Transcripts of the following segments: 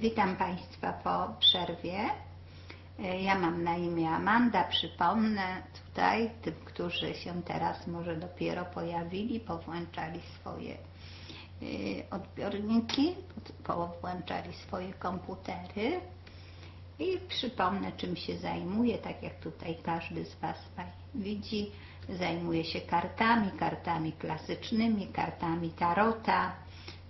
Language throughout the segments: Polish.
Witam Państwa po przerwie. E, Ja mam na imię Amanda. Przypomnę tutaj tym, którzy się teraz może dopiero pojawili, powłączali swoje e, odbiorniki, powłączali swoje komputery i przypomnę, czym się zajmuję, tak jak tutaj każdy z Was widzi. Zajmuję się kartami, kartami klasycznymi, kartami tarota,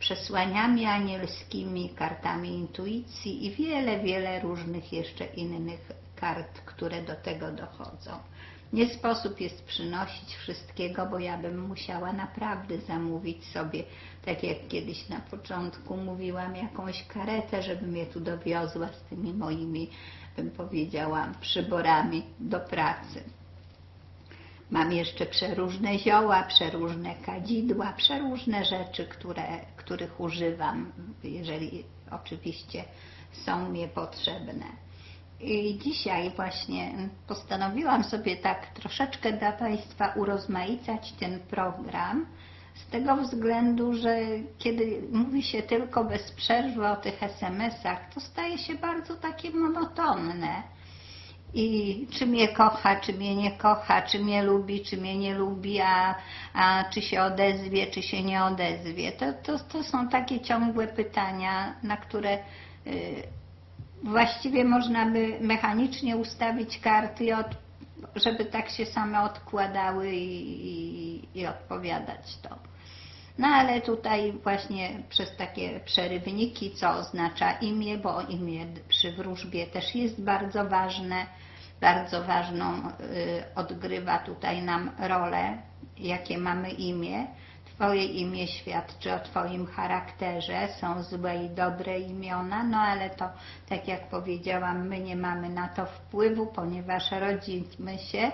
przesłaniami anielskimi, kartami intuicji i wiele, wiele różnych jeszcze innych kart, które do tego dochodzą. Nie sposób jest przynosić wszystkiego, bo ja bym musiała naprawdę zamówić sobie, tak jak kiedyś na początku mówiłam, jakąś karetę, żeby mnie tu dowiozła z tymi moimi, bym powiedziała, przyborami do pracy. Mam jeszcze przeróżne zioła, przeróżne kadzidła, przeróżne rzeczy, które, których używam, jeżeli oczywiście są mi potrzebne. I dzisiaj właśnie postanowiłam sobie tak troszeczkę dla Państwa urozmaicać ten program, z tego względu, że kiedy mówi się tylko bez przerwy o tych SMS-ach, to staje się bardzo takie monotonne i czy mnie kocha, czy mnie nie kocha, czy mnie lubi, czy mnie nie lubi, a, a czy się odezwie, czy się nie odezwie. To, to, to są takie ciągłe pytania, na które y, właściwie można by mechanicznie ustawić karty, od, żeby tak się same odkładały i, i, i odpowiadać to. No ale tutaj właśnie przez takie przerywniki, co oznacza imię, bo imię przy wróżbie też jest bardzo ważne, bardzo ważną y, odgrywa tutaj nam rolę, jakie mamy imię. Twoje imię świadczy o Twoim charakterze, są złe i dobre imiona, no ale to, tak jak powiedziałam, my nie mamy na to wpływu, ponieważ rodzimy się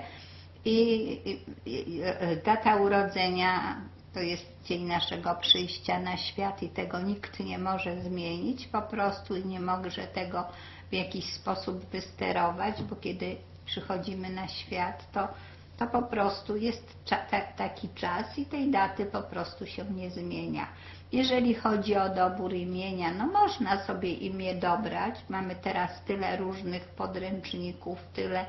i, i, i data urodzenia to jest dzień naszego przyjścia na świat i tego nikt nie może zmienić po prostu i nie może tego w jakiś sposób wysterować, bo kiedy przychodzimy na świat, to, to po prostu jest tak, taki czas i tej daty po prostu się nie zmienia. Jeżeli chodzi o dobór imienia, no można sobie imię dobrać. Mamy teraz tyle różnych podręczników, tyle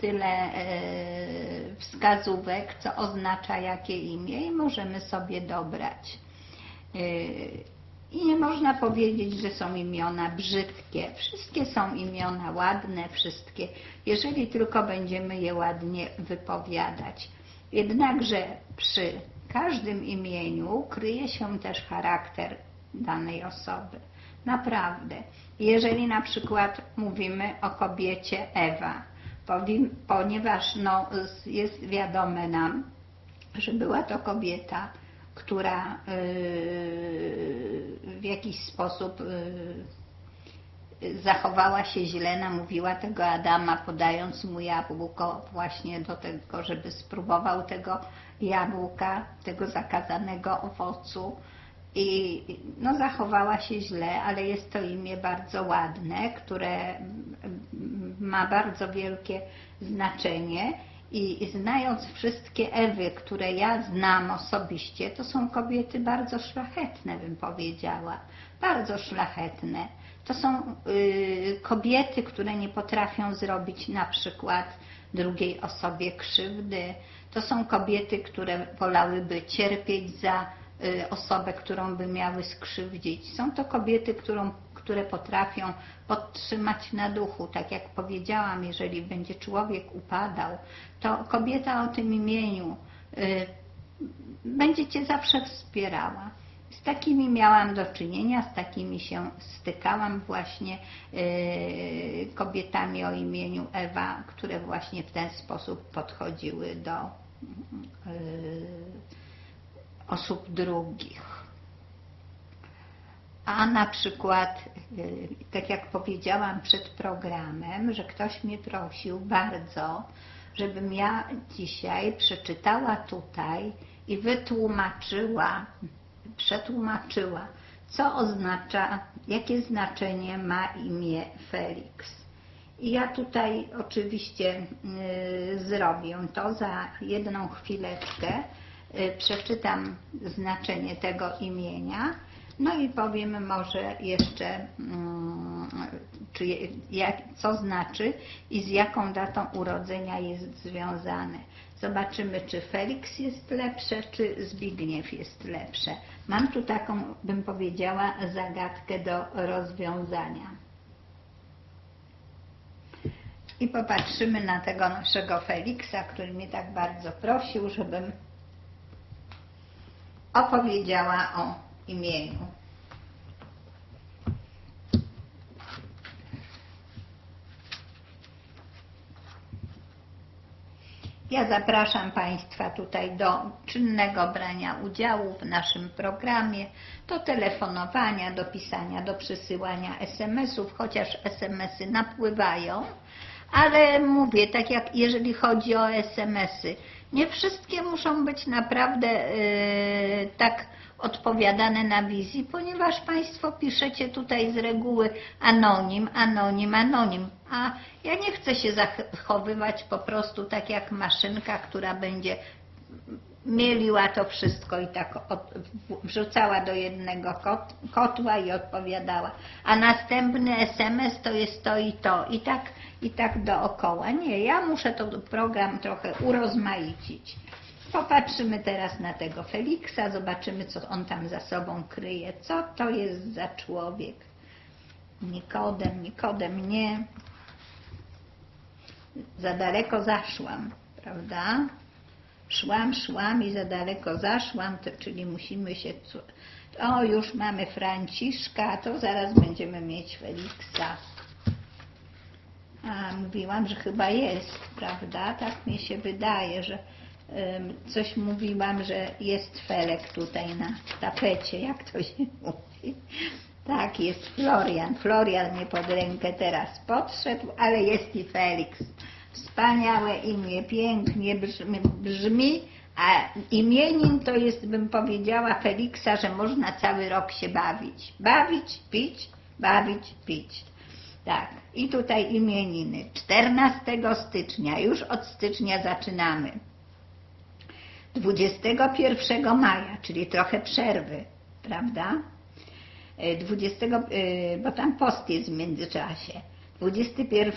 tyle e, wskazówek, co oznacza jakie imię i możemy sobie dobrać. E, I nie można powiedzieć, że są imiona brzydkie. Wszystkie są imiona ładne, wszystkie, jeżeli tylko będziemy je ładnie wypowiadać. Jednakże przy każdym imieniu kryje się też charakter danej osoby. Naprawdę. Jeżeli na przykład mówimy o kobiecie Ewa, ponieważ no, jest wiadome nam, że była to kobieta, która w jakiś sposób zachowała się źle, namówiła tego Adama, podając mu jabłko właśnie do tego, żeby spróbował tego jabłka, tego zakazanego owocu. I no, zachowała się źle, ale jest to imię bardzo ładne, które ma bardzo wielkie znaczenie. I, znając wszystkie Ewy, które ja znam osobiście, to są kobiety bardzo szlachetne, bym powiedziała. Bardzo szlachetne. To są y, kobiety, które nie potrafią zrobić na przykład drugiej osobie krzywdy. To są kobiety, które wolałyby cierpieć za osobę, którą by miały skrzywdzić. Są to kobiety, którą, które potrafią podtrzymać na duchu. Tak jak powiedziałam, jeżeli będzie człowiek upadał, to kobieta o tym imieniu y, będzie Cię zawsze wspierała. Z takimi miałam do czynienia, z takimi się stykałam właśnie y, kobietami o imieniu Ewa, które właśnie w ten sposób podchodziły do y, osób drugich. A na przykład, tak jak powiedziałam przed programem, że ktoś mnie prosił bardzo, żebym ja dzisiaj przeczytała tutaj i wytłumaczyła, przetłumaczyła, co oznacza, jakie znaczenie ma imię Felix. I ja tutaj oczywiście y, zrobię to za jedną chwileczkę. Y, przeczytam znaczenie tego imienia, no i powiem może jeszcze mm, czy jak, co znaczy i z jaką datą urodzenia jest związane. Zobaczymy, czy Felix jest lepsze, czy Zbigniew jest lepsze. Mam tu taką, bym powiedziała, zagadkę do rozwiązania. I popatrzymy na tego naszego Feliksa, który mnie tak bardzo prosił, żebym opowiedziała o imieniu. Ja zapraszam Państwa tutaj do czynnego brania udziału w naszym programie, do telefonowania, do pisania, do przesyłania SMS-ów, chociaż SMS-y napływają, ale mówię, tak jak jeżeli chodzi o SMS-y, nie wszystkie muszą być naprawdę yy, tak odpowiadane na wizji, ponieważ Państwo piszecie tutaj z reguły anonim, anonim, anonim, a ja nie chcę się zachowywać po prostu tak jak maszynka, która będzie mieliła to wszystko i tak od, wrzucała do jednego kot, kotła i odpowiadała. A następny SMS to jest to i to i tak, i tak dookoła. Nie, ja muszę to program trochę urozmaicić. Popatrzymy teraz na tego Feliksa, zobaczymy, co on tam za sobą kryje. Co to jest za człowiek? Nikodem, Nikodem, nie. Za daleko zaszłam, prawda? Szłam, szłam i za daleko zaszłam, to, czyli musimy się... O, już mamy Franciszka, to zaraz będziemy mieć Feliksa. A, mówiłam, że chyba jest, prawda? Tak mi się wydaje, że coś mówiłam, że jest Felek tutaj na tapecie, jak to się mówi. Tak, jest Florian. Florian mnie pod rękę teraz podszedł, ale jest i Felix. Wspaniałe imię, pięknie brzmi, brzmi, a imienin to jest, bym powiedziała, Feliksa, że można cały rok się bawić. Bawić, pić, bawić, pić. Tak, i tutaj imieniny. 14 stycznia, już od stycznia zaczynamy. 21 maja, czyli trochę przerwy, prawda? 20, bo tam post jest w międzyczasie. 21,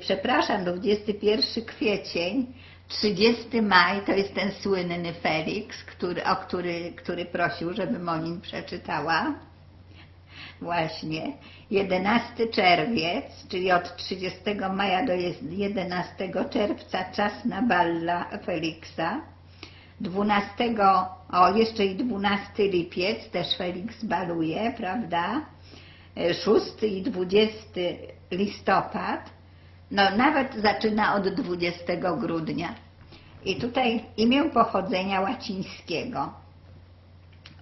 przepraszam, 21 kwiecień, 30 maj to jest ten słynny Felix, który, o który, który prosił, żebym o nim przeczytała. Właśnie. 11 czerwiec, czyli od 30 maja do 11 czerwca czas na balla Feliksa. 12, o jeszcze i 12 lipiec też Felix baluje, prawda? 6 i 20 listopad, no nawet zaczyna od 20 grudnia. I tutaj imię pochodzenia łacińskiego,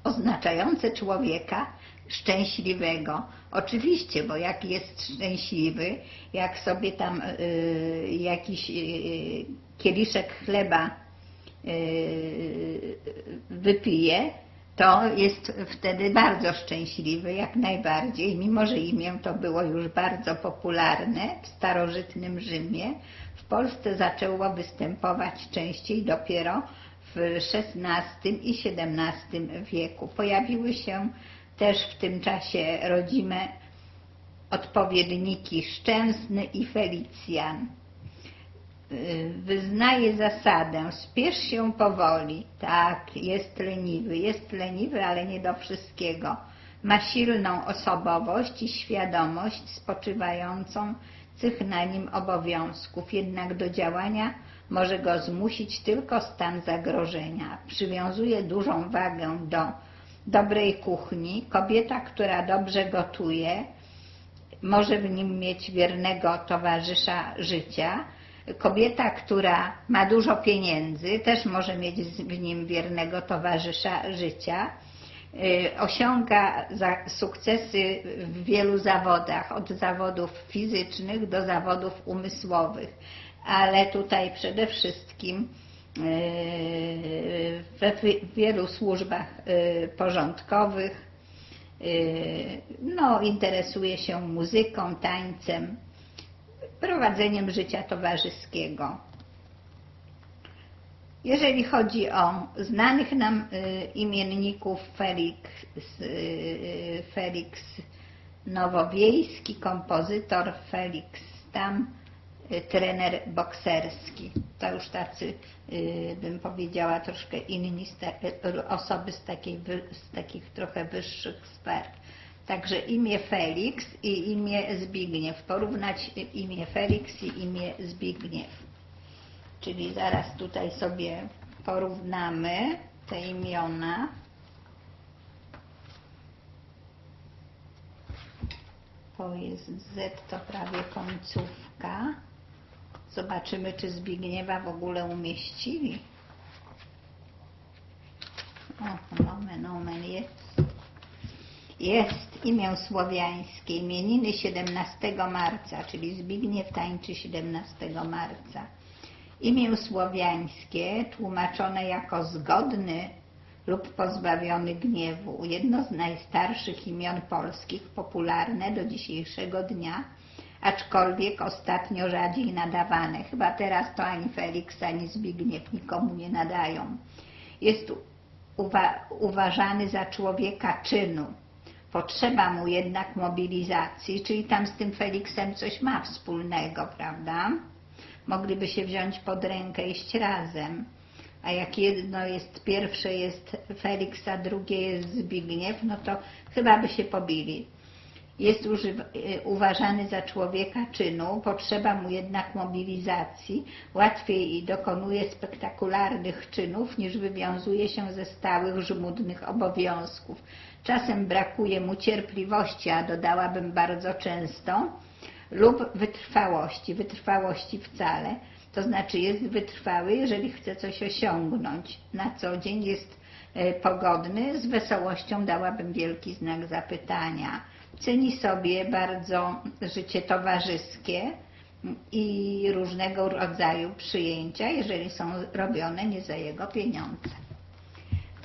oznaczające człowieka szczęśliwego. Oczywiście, bo jak jest szczęśliwy, jak sobie tam y, jakiś y, kieliszek chleba y, wypije, to jest wtedy bardzo szczęśliwy, jak najbardziej, mimo że imię to było już bardzo popularne w starożytnym Rzymie. W Polsce zaczęło występować częściej dopiero w XVI i XVII wieku. Pojawiły się też w tym czasie rodzime odpowiedniki Szczęsny i Felicjan. Wyznaje zasadę, spiesz się powoli. Tak, jest leniwy, jest leniwy, ale nie do wszystkiego. Ma silną osobowość i świadomość spoczywającą cych na nim obowiązków, jednak do działania może go zmusić tylko stan zagrożenia. Przywiązuje dużą wagę do dobrej kuchni. Kobieta, która dobrze gotuje, może w nim mieć wiernego towarzysza życia. Kobieta, która ma dużo pieniędzy, też może mieć w nim wiernego towarzysza życia. Osiąga sukcesy w wielu zawodach, od zawodów fizycznych do zawodów umysłowych, ale tutaj przede wszystkim we wielu służbach porządkowych. No, interesuje się muzyką, tańcem, prowadzeniem życia towarzyskiego. Jeżeli chodzi o znanych nam imienników Felix, Felix nowowiejski kompozytor Felix Stam, y, trener bokserski. To już tacy, y, bym powiedziała, troszkę inni y, osoby z, takiej, z takich trochę wyższych sfer. Także imię Felix i imię Zbigniew. Porównać imię Felix i imię Zbigniew. Czyli zaraz tutaj sobie porównamy te imiona. To jest Z, to prawie końcówka. Zobaczymy, czy Zbigniewa w ogóle umieścili. O, nomen, omen jest. Jest imię słowiańskie, imieniny 17 marca, czyli Zbigniew tańczy 17 marca. Imię słowiańskie tłumaczone jako zgodny lub pozbawiony gniewu, jedno z najstarszych imion polskich, popularne do dzisiejszego dnia, aczkolwiek ostatnio rzadziej nadawane. Chyba teraz to ani Felix, ani Zbigniew nikomu nie nadają. Jest uwa- uważany za człowieka czynu. Potrzeba mu jednak mobilizacji, czyli tam z tym Feliksem coś ma wspólnego, prawda? Mogliby się wziąć pod rękę, iść razem. A jak jedno jest, pierwsze jest Feliks, a drugie jest Zbigniew, no to chyba by się pobili. Jest używ- y, uważany za człowieka czynu, potrzeba mu jednak mobilizacji, łatwiej dokonuje spektakularnych czynów niż wywiązuje się ze stałych, żmudnych obowiązków. Czasem brakuje mu cierpliwości, a dodałabym bardzo często, lub wytrwałości, wytrwałości wcale. To znaczy jest wytrwały, jeżeli chce coś osiągnąć. Na co dzień jest e, pogodny, z wesołością dałabym wielki znak zapytania. Ceni sobie bardzo życie towarzyskie i różnego rodzaju przyjęcia, jeżeli są robione nie za jego pieniądze.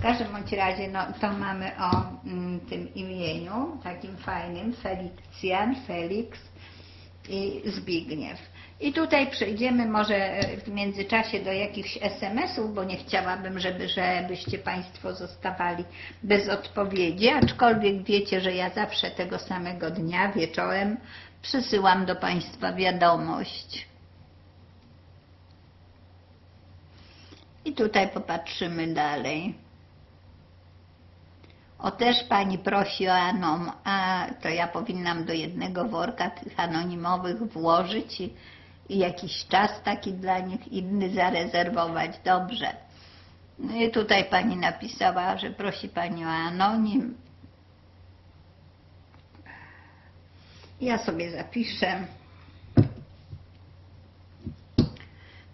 W każdym bądź razie no, to mamy o mm, tym imieniu, takim fajnym, Felicjan, Felix i Zbigniew. I tutaj przejdziemy może e, w międzyczasie do jakichś SMS-ów, bo nie chciałabym, żeby, żebyście Państwo zostawali bez odpowiedzi, aczkolwiek wiecie, że ja zawsze tego samego dnia wieczorem przysyłam do Państwa wiadomość. I tutaj popatrzymy dalej. O też pani prosi o anom, a to ja powinnam do jednego worka tych anonimowych włożyć i, i jakiś czas taki dla nich inny zarezerwować. Dobrze. No i tutaj pani napisała, że prosi pani o anonim. Ja sobie zapiszę.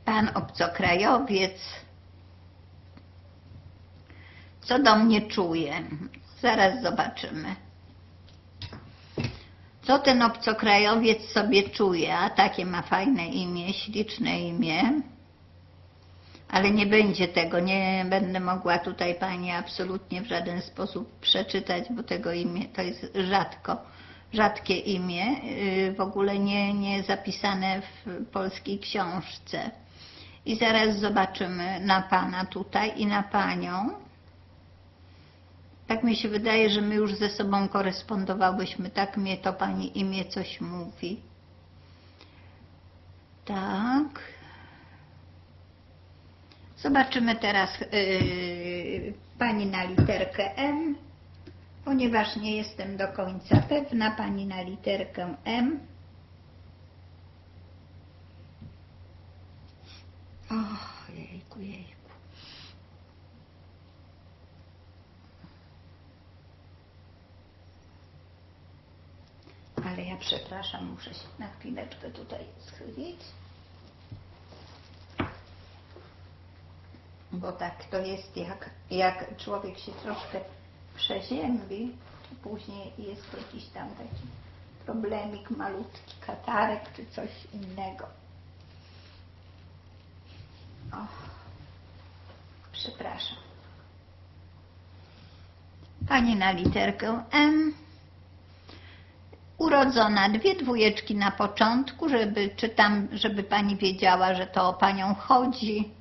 Pan obcokrajowiec co do mnie czuje. Zaraz zobaczymy. Co ten obcokrajowiec sobie czuje? A takie ma fajne imię, śliczne imię. Ale nie będzie tego, nie będę mogła tutaj Pani absolutnie w żaden sposób przeczytać, bo tego imię to jest rzadko, rzadkie imię, yy, w ogóle nie, nie zapisane w polskiej książce. I zaraz zobaczymy na Pana tutaj i na Panią. Tak mi się wydaje, że my już ze sobą korespondowałyśmy. Tak mnie to pani imię coś mówi. Tak. Zobaczymy teraz yy, pani na literkę M, ponieważ nie jestem do końca pewna. Pani na literkę M. O, jejku, jejku. Ale ja przepraszam, muszę się na chwileczkę tutaj schylić. Bo tak to jest, jak, jak człowiek się troszkę przeziębi, to później jest jakiś tam taki problemik malutki, katarek czy coś innego. O, przepraszam. Pani na literkę M urodzona, dwie dwójeczki na początku, żeby czytam, żeby pani wiedziała, że to o panią chodzi.